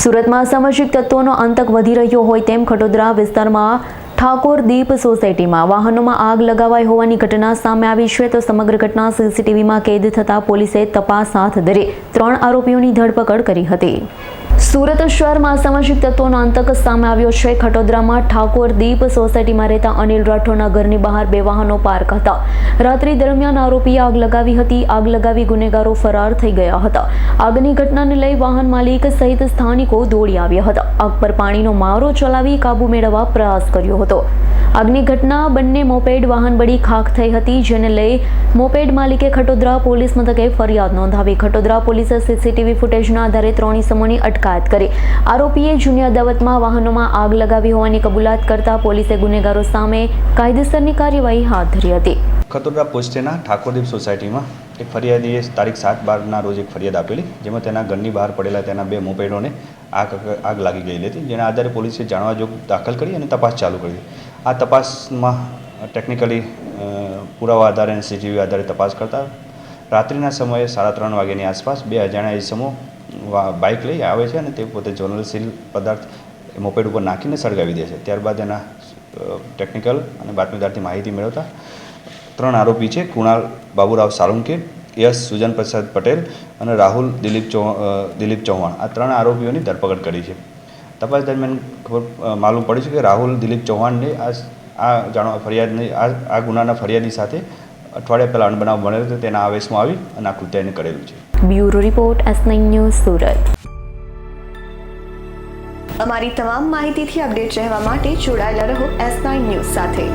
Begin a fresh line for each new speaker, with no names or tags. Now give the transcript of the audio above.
સુરતમાં સામાજિક તત્વોનો અંતક વધી રહ્યો હોય તેમ ખટોદરા વિસ્તારમાં ઠાકોર દીપ સોસાયટીમાં વાહનોમાં આગ લગાવાઈ હોવાની ઘટના સામે આવી છે તો સમગ્ર ઘટના સીસીટીવીમાં કેદ થતાં પોલીસે તપાસ હાથ ધરી. ત્રણ આરોપીઓની ધરપકડ કરી હતી. સુરત શહેરમાં અસામાજિક તત્વોનો આતંક સામે આવ્યો છે. ખટોદરામાં ઠાકોર દીપ સોસાયટીમાં રહેતા અનિલ રાઠોડના ઘરની બહાર બે વાહનો પાર્ક હતા. રાત્રિ દરમિયાન આરોપીએ આગ લગાવી હતી. આગ લગાવી ગુનેગારો ફરાર થઈ ગયા હતા. આગની ઘટનાને લઈ વાહન માલિક સહિત સ્થાનિકો દોડી આવ્યા હતા. આગ પર પાણીનો મારો ચલાવી કાબુ મેળવવા પ્રયાસ કર્યો હતો. આગની ઘટના બંને મોપેડ વાહન બળી ખાખ થઈ હતી, જેને લઈ મોપેડ માલિકે ખટોદરા પોલીસ મથકે ફરિયાદ નોંધાવી. ખટોદરા પોલીસે સીસીટીવી ફૂટેજના આધારે ત્રણ ઇસમોની અટકાયત કરી. આરોપીએ જૂની અદાવતમાં વાહનોમાં આગ લગાવી હોવાની કબૂલાત કરતા પોલીસે ગુનેગારો સામે કાયદેસરની કાર્યવાહી હાથ ધરી હતી.
ખતોદરા પોસ્ટેના ઠાકોરદીપ સોસાયટીમાં એક ફરિયાદીએ તારીખ સાત બારના રોજ એક ફરિયાદ આપેલી, જેમાં તેના ઘરની બહાર પડેલા તેના બે મોપેડોને આગ આગ લાગી ગયેલી હતી, જેના આધારે પોલીસે જાણવા જોગ દાખલ કરી અને તપાસ ચાલુ કરી. આ તપાસમાં ટેકનિકલી પુરાવા આધારે અને સીસીટીવી આધારે તપાસ કરતા રાત્રિના સમયે સાડા ત્રણ વાગ્યાની આસપાસ બે અજાણ્યા ઇસમો બાઇક લઈ આવે છે અને તે પોતે જ્વલનશીલ પદાર્થ મોપેડ ઉપર નાખીને સળગાવી દે છે. ત્યારબાદ એના ટેકનિકલ અને બાતમીદારથી માહિતી મેળવતા ત્રણ આરોપી છે કુણાલ બાબુરાવ સાલુંકે યશ સુજન પ્રસાદ પટેલ અને રાહુલ દિલીપ ચૌ દિલીપ ચૌહાણ. આ ત્રણ આરોપીઓની ધરપકડ કરી છે. તપાસ દરમિયાન ખબર માલુમ પડી છે કે રાહુલ દિલીપ ચૌહાણને આ આ જાણવા ફરિયાદની આ આ ગુનાના ફરિયાદી સાથે અઠવાડિયા પહેલાં અણબનાવ બનેલો હતો તેના આવેશમાં આવી અને આ કૃત્યને કરેલું છે.
Bureau report S news Surat.
અમારી તમામ માહિતીથી અપડેટ રહેવા માટે જોડાયેલા રહો એસ નાઇન ન્યૂઝ સાથે.